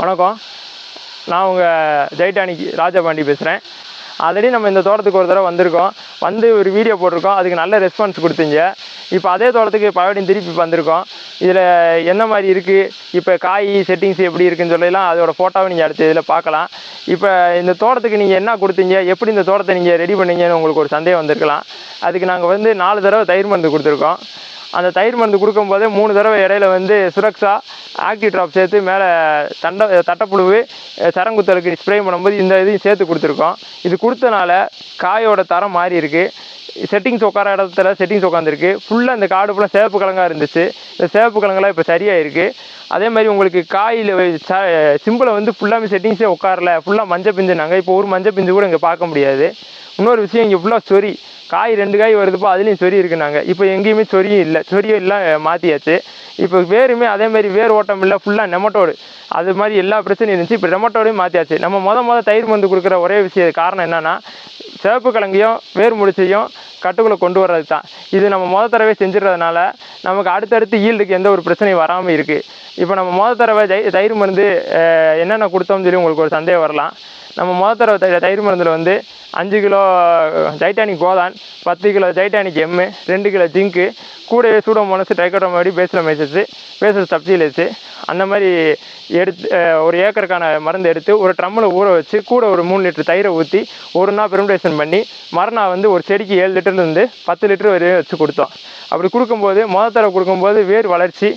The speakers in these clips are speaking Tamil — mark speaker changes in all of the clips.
Speaker 1: வணக்கம். நான் உங்கள் ஜெய்டானிக்கு ராஜபாண்டி பேசுகிறேன் ஆல்ரெடி நம்ம இந்த தோட்டத்துக்கு ஒரு தடவை வந்திருக்கோம். வந்து ஒரு வீடியோ போட்டிருக்கோம். அதுக்கு நல்ல ரெஸ்பான்ஸ் கொடுத்தீங்க. இப்போ அதே தோட்டத்துக்கு பழையபடியும் திருப்பி வந்திருக்கோம். இதில் என்ன மாதிரி இருக்குது இப்போ காய் செட்டிங்ஸ் எப்படி இருக்குன்னு சொல்லலாம் அதோட ஃபோட்டோவை நீங்கள் அடுத்த இதில் பார்க்கலாம். இப்போ இந்த தோட்டத்துக்கு நீங்கள் என்ன கொடுத்தீங்க? எப்படி இந்த தோட்டத்தை நீங்கள் ரெடி பண்ணீங்கன்னு உங்களுக்கு ஒரு சந்தேகம் வந்திருக்கலாம். அதுக்கு நாங்கள் வந்து நாலு தடவை தயிர் மருந்து கொடுத்துருக்கோம். அந்த தயிர் மருந்து கொடுக்கும்போதே மூணு தடவை இடையில வந்து சுரக்ஷா ஆக்டிவ் ட்ராப் சேர்த்து மேலே தண்டை தட்டப்புழுவு சரங்குத்தலுக்கு ஸ்ப்ரே பண்ணும்போது இந்த இதையும் சேர்த்து கொடுத்துருக்கோம். இது கொடுத்தனால காயோட தரம் மாறி இருக்கு. செட்டிங்ஸ் உட்கார இடத்துல செட்டிங்ஸ் உட்காந்துருக்கு ஃபுல்லாக இந்த காடு ஃபுல்லாக சேப்பு கிழங்காக இருந்துச்சு. இந்த சேப்பு கிழங்கெல்லாம் இப்போ சரியாக இருக்குது அதே மாதிரி உங்களுக்கு காயில் சிம்பிளை வந்து ஃபுல்லாகவே செட்டிங்ஸே உட்காரல ஃபுல்லாக மஞ்சள் பிஞ்சுனாங்க இப்போ ஒரு மஞ்சள் பிஞ்சு கூட இங்கே பார்க்க முடியாது. இன்னொரு விஷயம் இங்கே ஃபுல்லாக சொரி காய் ரெண்டு காய் வருதுப்போ அதுலேயும் சொறி இருக்குனாங்க. இப்போ எங்கேயுமே சொரியும் இல்லை. சொரியும் எல்லாம் மாற்றியாச்சு இப்போ வேருமே அதே மாதிரி வேர் ஓட்டம் இல்லை ஃபுல்லாக நெமட்டோடு அது மாதிரி எல்லா பிரச்சனையும் இருந்துச்சு. இப்போ நெமட்டோடையும் மாற்றியாச்சு நம்ம முத மொதல் தயிர் மருந்து கொடுக்குற ஒரே விஷயம் காரணம் என்னென்னா சிவப்பு கிழங்கையும் வேர் முடிச்சையும் கட்டுக்குள்ளே கொண்டு வர்றது தான் இது நம்ம முத தடவை செஞ்சிடறதுனால நமக்கு அடுத்தடுத்து ஈல்டுக்கு எந்த ஒரு பிரச்சனையும் வராமல் இருக்குது இப்போ நம்ம மொதல் தடவை தை தயிர் மருந்து என்னென்ன கொடுத்தோம்னு சொல்லி உங்களுக்கு ஒரு சந்தேகம் வரலாம். நம்ம மொதல் தடவை தயிர் மருந்தில் வந்து அஞ்சு கிலோ ஜைட்டானிக் கோதான் பத்து கிலோ ஜைட்டானிக் எம்மு ரெண்டு கிலோ ஜிங்க்கு கூடவே சூடோமோனஸ் ட்ரைக்கோட்டோமோடி பேசில் மேய்ச்சஸ் பேசல் சப்ஜிலேச்சு அந்த மாதிரி எடுத்து ஒரு ஏக்கருக்கான மருந்து எடுத்து ஒரு ட்ரம்மில் ஊற வச்சு கூட ஒரு மூணு லிட்டர் தயிரை ஊற்றி ஒரு நாள் பெர்மிடேஷன் பண்ணி மறுநாள் வந்து ஒரு செடிக்கு ஏழு லிட்டர்லேருந்து பத்து லிட்டர் வரையும் வச்சு கொடுத்தோம். அப்படி கொடுக்கும்போது மொதல் தடவை கொடுக்கும்போது வேர் வளர்ச்சி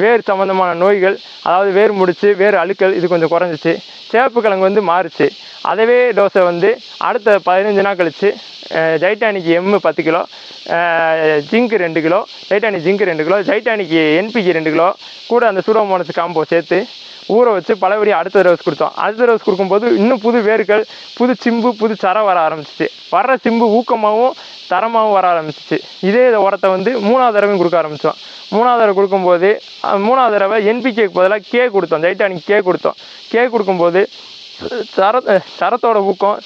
Speaker 1: வேர் சம்மந்தமான நோய்கள் அதாவது வேர் முடிச்சு வேர் அழுக்கல் இது கொஞ்சம் குறைஞ்சிச்சு. சேப்பு கிழங்கு வந்து மாறுச்சு. அதவே தோசை வந்து அடுத்த பதினஞ்சு நாள் கழிச்சு ஜைட்டானிக்கு எம்மு பத்து கிலோ ஜிங்க் ரெண்டு கிலோ ஜைட்டானிக் ஜிங்க் ரெண்டு கிலோ ஜைட்டானிக்கு என்பிக்கு ரெண்டு கிலோ கூட அந்த சூடோமோனஸ் காம்போ சேர்த்து ஊற வச்சு பழையபடி அடுத்த ரோஸ் கொடுத்தோம். அடுத்த ரோஸ் கொடுக்கும்போது இன்னும் புது வேர்கள் புது சிம்பு புது சரம் வர ஆரம்பிச்சிச்சு. வர்ற சிம்பு ஊக்கமாகவும் தரமாகவும் வர ஆரம்பிச்சிச்சு. இதே உரத்தை வந்து மூணாவது தடவையும் கொடுக்க ஆரம்பித்தோம் மூணாவது தடவை கொடுக்கும்போது மூணாவது தடவை என்பிகேக்கு பதிலாக கே கொடுத்தோம். ஜைட்டானிக் கே கொடுத்தோம். கே கொடுக்கும்போது சர சரத்தோட ஊக்கம்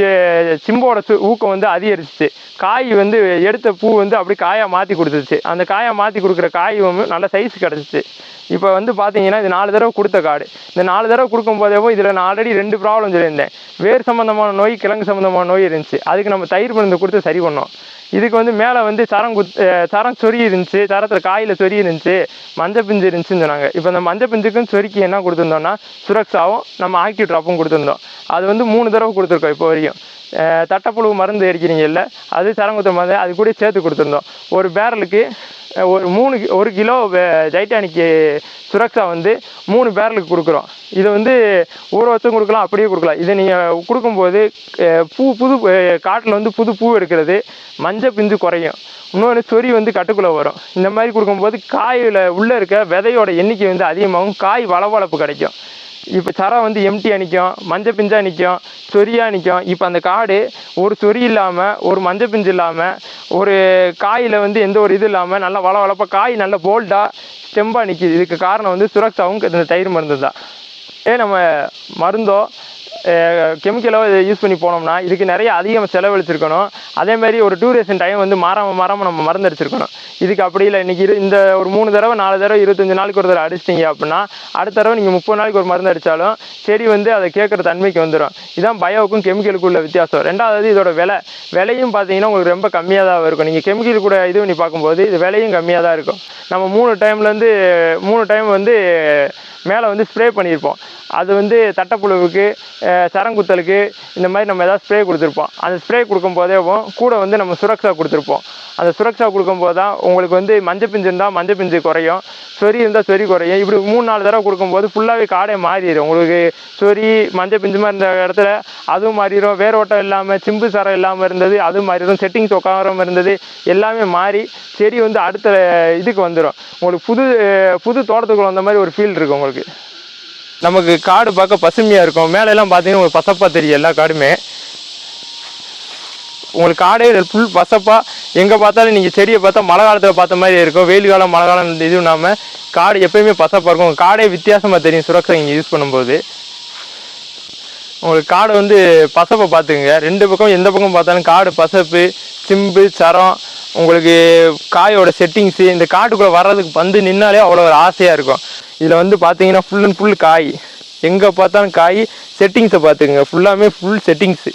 Speaker 1: சிம்போட சு- ஊக்கம் வந்து அதிகரிச்சிச்சு. காய் வந்து எடுத்த பூ வந்து அப்படி காயாக மாற்றி கொடுத்துச்சு. அந்த காயாக மாற்றி கொடுக்குற காய் வந்து நல்ல சைஸ் கிடச்சிச்சு. இப்போ வந்து பார்த்தீங்கன்னா இது நாலு தடவை கொடுத்த காடு. இந்த நாலு தடவை கொடுக்கும் போதேவோ இதில் நான் ஆல்ரெடி ரெண்டு ப்ராப்ளம் சொல்லியிருந்தேன். வேர் சம்மந்தமான நோய் கிழங்கு சம்மந்தமான நோய் இருந்துச்சு. அதுக்கு நம்ம தயிர் மருந்து கொடுத்து சரி பண்ணோம். இதுக்கு வந்து மேலே வந்து சரம் குத் சரம் சொறி இருந்துச்சு சரத்தில் காயில் சொறி இருந்துச்சு மஞ்சள் பிஞ்சு இருந்துச்சுன்னு சொன்னாங்க. இப்போ அந்த மஞ்சள் பிஞ்சுக்கும் சொறிக்கு என்ன கொடுத்துருந்தோம்னா சுரக்ஷாவும் நம்ம ஆக்டிவ் ட்ராப்பும் கொடுத்துருந்தோம். அது வந்து மூணு தடவை கொடுத்துருக்கோம் இப்போ வரைக்கும் தட்டப்புழு தட்டைப்புழு மருந்து இல்லை அது சரங்குத்த மருந்து அது கூட சேர்த்து கொடுத்துருந்தோம். ஒரு பேரலுக்கு ஒரு மூணு ஒரு கிலோ ஜைட்டானிக்கு சுரக்ஷா வந்து மூணு பேரலுக்கு கொடுக்குறோம். இதை வந்து ஊற வச்சும் கொடுக்கலாம் அப்படியே கொடுக்கலாம். இதை நீங்கள் கொடுக்கும்போது பூ புது காட்டில் வந்து புது பூ எடுக்கிறது மஞ்சள் பிஞ்சு குறையும். இன்னொன்று சொறி வந்து கட்டுக்குள்ளே வரும். இந்த மாதிரி கொடுக்கும்போது காயில் உள்ளே இருக்க விதையோட எண்ணிக்கை வந்து அதிகமாகும். காய் வளவளப்பு கிடைக்கும். இப்போ சரம் வந்து எம்டி நிற்கும் மஞ்சள் பிஞ்சாக நிற்கும் சொரியாக நிற்கும் இப்போ அந்த காடு ஒரு சொறி இல்லாமல் ஒரு மஞ்சள் பிஞ்சு இல்லாமல் ஒரு காயில் வந்து எந்த ஒரு இது இல்லாமல் நல்லா வள வளப்பாக காய் நல்லா போல்டாக ஸ்டெம்பாக நிற்கிது இதுக்கு காரணம் வந்து சுரக்ஷாவும் இந்த தயிர் மருந்து தான் ஏ நம்ம மருந்தோ கெமிக்கலோ இதை யூஸ் பண்ணி போனோம்னா இதுக்கு நிறைய அதிகம் செலவழிச்சிருக்கணும். அதேமாதிரி ஒரு டூரேஷன் டைம் வந்து மாறாமல் மாறாமல் நம்ம மருந்து அடிச்சிருக்கணும். இதுக்கு அப்படி இல்லை. இன்னைக்கு இரு இந்த ஒரு மூணு தடவை நாலு தடவை இருபத்தஞ்சு நாளைக்கு ஒரு தடவை அடிச்சிட்டிங்க அப்படின்னா அடுத்த தடவை நீங்கள் முப்பது நாளைக்கு ஒரு மருந்து அடித்தாலும் செடி வந்து அதை கேட்குற தன்மைக்கு வந்துடும் இதான் பயோவுக்கும் கெமிக்கலுக்கும் உள்ள வித்தியாசம். ரெண்டாவது இதோட விலை. விலையும் பார்த்தீங்கன்னா உங்களுக்கு ரொம்ப கம்மியாக தான் இருக்கும். நீங்கள் கெமிக்கல் கூட இது பண்ணி பார்க்கும்போது இது விலையும் கம்மியாக தான் இருக்கும். நம்ம மூணு டைம்லேருந்து மூணு டைம் வந்து மேலே வந்து ஸ்ப்ரே பண்ணியிருப்போம். அது வந்து தட்டைப்புழுவுக்கு சரங்குத்தலுக்கு இந்த மாதிரி நம்ம ஏதாவது ஸ்ப்ரே கொடுத்துருப்போம். அந்த ஸ்ப்ரே கொடுக்கும்போதேவும் கூட வந்து நம்ம சுரக்ஷா கொடுத்துருப்போம். அந்த சுரக்ஷா கொடுக்கும்போது தான் உங்களுக்கு வந்து மஞ்சள் பிஞ்சு இருந்தால் மஞ்சள் பிஞ்சு குறையும். சொறி இருந்தால் சொறி குறையும். இப்படி மூணு நாலு தடவை கொடுக்கும்போது ஃபுல்லாகவே காடே மாறிடும். உங்களுக்கு சொறி மஞ்சள் பிஞ்சு மாதிரி இருந்த இடத்துல அதுவும் மாறிடும். வேரோட்டம் இல்லாமல் சிம்பு சரம் இல்லாமல் இருந்தது அதுவும் மாறிடும். செட்டிங்ஸ் உட்காராம இருந்தது எல்லாமே மாறி செடி வந்து அடுத்த இதுக்கு வந்துடும் உங்களுக்கு புது புது தோட்டத்துக்குள்ள வந்த மாதிரி ஒரு ஃபீல் இருக்கும் உங்களுக்கு. நமக்கு காடு பார்க்க பசுமையாக இருக்கும். மேலெல்லாம் பார்த்தீங்கன்னா உங்களுக்கு பசப்பாக தெரியும் எல்லா காடுமே. உங்களுக்கு காடே ஃபுல் பசப்பா. எங்கே பார்த்தாலும் நீங்கள் செடியை பார்த்தா மழை காலத்தில் பார்த்த மாதிரி இருக்கும். வெயில் காலம் மழை காலம் இது இல்லாமல் காடு எப்பயுமே பசப்பாக இருக்கும். காடே வித்தியாசமாக தெரியும் சுரக்ஷா இங்கே யூஸ் பண்ணும்போது. உங்களுக்கு காடு வந்து பசப்பை பார்த்துக்குங்க. ரெண்டு பக்கம் எந்த பக்கம் பார்த்தாலும் காடு பசப்பு சிம்பு சரம் உங்களுக்கு காயோட செட்டிங்ஸு இந்த காட்டுக்குள்ளே வர்றதுக்கு வந்து நின்னாலே அவ்வளோ ஒரு ஆசையாக இருக்கும். இதில் வந்து பார்த்தீங்கன்னா ஃபுல் அண்ட் ஃபுல் காய். எங்கே பார்த்தாலும் காய் செட்டிங்ஸை பார்த்துக்குங்க. ஃபுல்லாமே ஃபுல் செட்டிங்ஸு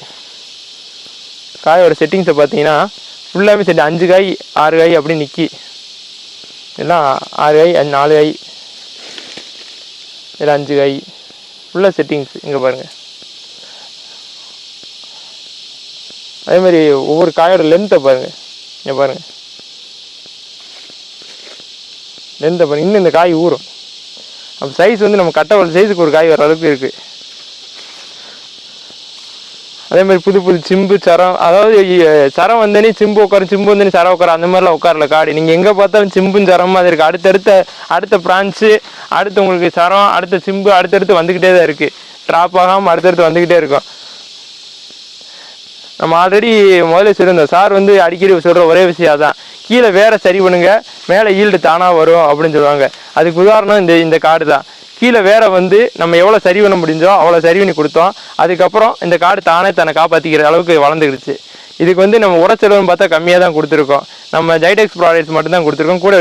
Speaker 1: காயோட செட்டிங்ஸை பார்த்தீங்கன்னா ஃபுல்லாமே செட்டி அஞ்சு காய் ஆறு காய் அப்படி நிற்கி எல்லாம் ஆறு காய் அஞ்சு நாலு காய். இதில் அஞ்சு காய். ஃபுல்லாக செட்டிங்ஸ் இங்கே பாருங்கள் அதே மாதிரி ஒவ்வொரு காயோட லென்த்தை பாருங்கள் இங்கே பாருங்கள் லென்த்தை பாருங்கள் இன்னும் இந்த காய் ஊறும். அப்போ சைஸ் வந்து நம்ம கட்டவல் சைஸுக்கு ஒரு காய் வர அளவுக்கு இருக்குது அதே மாதிரி புது புது சிம்பு சரம் அதாவது சரம் வந்தனே சிம்பு உட்காரும் சிம்பு வந்தனே சரம் உட்காரு அந்த மாதிரிலாம் உட்காரல காடு. நீங்கள் எங்கே பார்த்தாலும் சிம்பும் சரமும் அது இருக்குது அடுத்தடுத்த அடுத்த பிரான்ச்சு அடுத்து உங்களுக்கு சரம் அடுத்த சிம்பு அடுத்தடுத்து வந்துக்கிட்டே தான் இருக்குது ட்ராப் ஆகாமல் அடுத்தடுத்து வந்துக்கிட்டே இருக்கும். நம்ம ஆல்ரெடி முதல்ல சொல்லியிருந்தோம் சார் வந்து அடிக்கடி சொல்கிற ஒரே விஷயம் அதான். கீழே வேற சரி பண்ணுங்க மேலே ஈல்டு தானாக வரும் அப்படின்னு சொல்லுவாங்க. அதுக்கு உதாரணம் இந்த இந்த காடு தான். கீழே வேற வந்து நம்ம எவ்வளோ சரி பண்ண முடிஞ்சோ அவ்வளோ சரி பண்ணி கொடுத்தோம். அதுக்கப்புறம் இந்த காடு தானே தன்னை காப்பாற்றிக்கிற அளவுக்கு வளர்ந்துக்கிடுச்சு இதுக்கு வந்து நம்ம உரச்செலவுன்னு பார்த்தா கம்மியாக தான் கொடுத்துருக்கோம். நம்ம ஜைடெக்ஸ் ப்ராடக்ட்ஸ் மட்டும்தான் கொடுத்துருக்கோம். கூட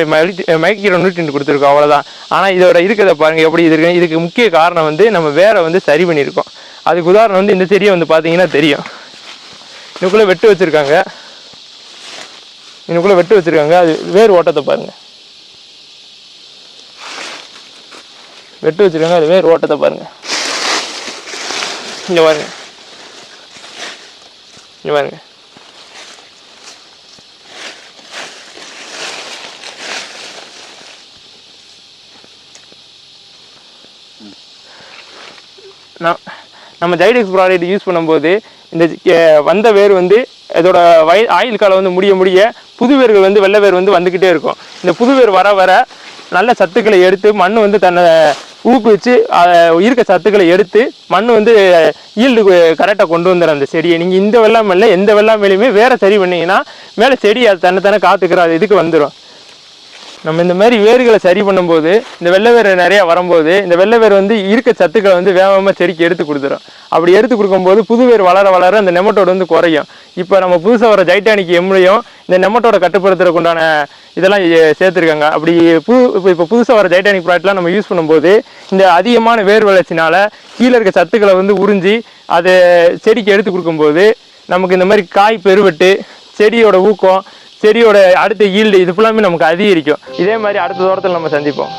Speaker 1: மைக்ரோ நியூட்ரியன்ட் கொடுத்துருக்கோம் அவ்வளோதான் ஆனால் இதோட இருக்கிறத பாருங்கள் எப்படி இது இருக்கு. இதுக்கு முக்கிய காரணம் வந்து நம்ம வேற வந்து சரி பண்ணியிருக்கோம். அதுக்கு உதாரணம் வந்து இந்த செடியை வந்து பார்த்தீங்கன்னா தெரியும். இதுக்குள்ளே வெட்டு வச்சுருக்காங்க. இதுக்குள்ளே வெட்டு வச்சுருக்காங்க. அது வேறு ஓட்டத்தை பாருங்கள் வெட்டு வச்சுருக்காங்க. அது வேறு ஓட்டத்தை பாருங்கள் இங்கே பாருங்க. இங்கே பாருங்க. நான் நம்ம ஜைடெக்ஸ் ப்ராடக்ட் யூஸ் பண்ணும்போது இந்த வந்த வேர் வந்து இதோட வய ஆயுள் காலம் வந்து முடிய முடிய புது வேர்கள் வந்து வெள்ளை வேர் வந்து வந்துக்கிட்டே இருக்கும். இந்த புது வேர் வர வர நல்ல சத்துக்களை எடுத்து மண் வந்து தன்னை ஊக்குவிச்சு இருக்க சத்துக்களை எடுத்து மண் வந்து ஈல்டு கரெக்டாக கொண்டு வந்துடும் அந்த செடியை. நீங்கள் இந்த வெள்ளாமை இல்லை எந்த வெள்ளாமையிலையுமே வேற சரி பண்ணிங்கன்னா மேலே செடி அது தன்னை தானே காத்துக்கிற அது இதுக்கு வந்துடும் நம்ம இந்த மாதிரி வேர்களை சரி பண்ணும்போது இந்த வெள்ளை வேர் நிறையா வரும்போது இந்த வெள்ளை வேர் வந்து இருக்க சத்துக்களை வந்து வேகமாக செடிக்கு எடுத்து கொடுத்துரும். அப்படி எடுத்து கொடுக்கும்போது புது வேர் வளர வளர அந்த நெமட்டோடு வந்து குறையும். இப்போ நம்ம புதுசாக வர ஜைட்டானிக் எம்லையும் இந்த நெமட்டோட கட்டுப்படுத்துறதுக்கு உண்டான இதெல்லாம் சேர்த்துருக்காங்க. அப்படி புது இப்போ இப்போ புதுசாக வர ஜைட்டானிக் ப்ராடக்ட்லாம் நம்ம யூஸ் பண்ணும்போது இந்த அதிகமான வேர் வளர்ச்சினால கீழே இருக்க சத்துக்களை வந்து உறிஞ்சி அதை செடிக்கு எடுத்து கொடுக்கும்போது நமக்கு இந்த மாதிரி காய் பெருவெட்டு செடியோட ஊக்கம் செடியோட அடுத்த ஈல்டு இது ஃபுல்லாமே நமக்கு அதிகரிக்கும். இதே மாதிரி அடுத்த தோட்டத்தில் நம்ம சந்திப்போம்.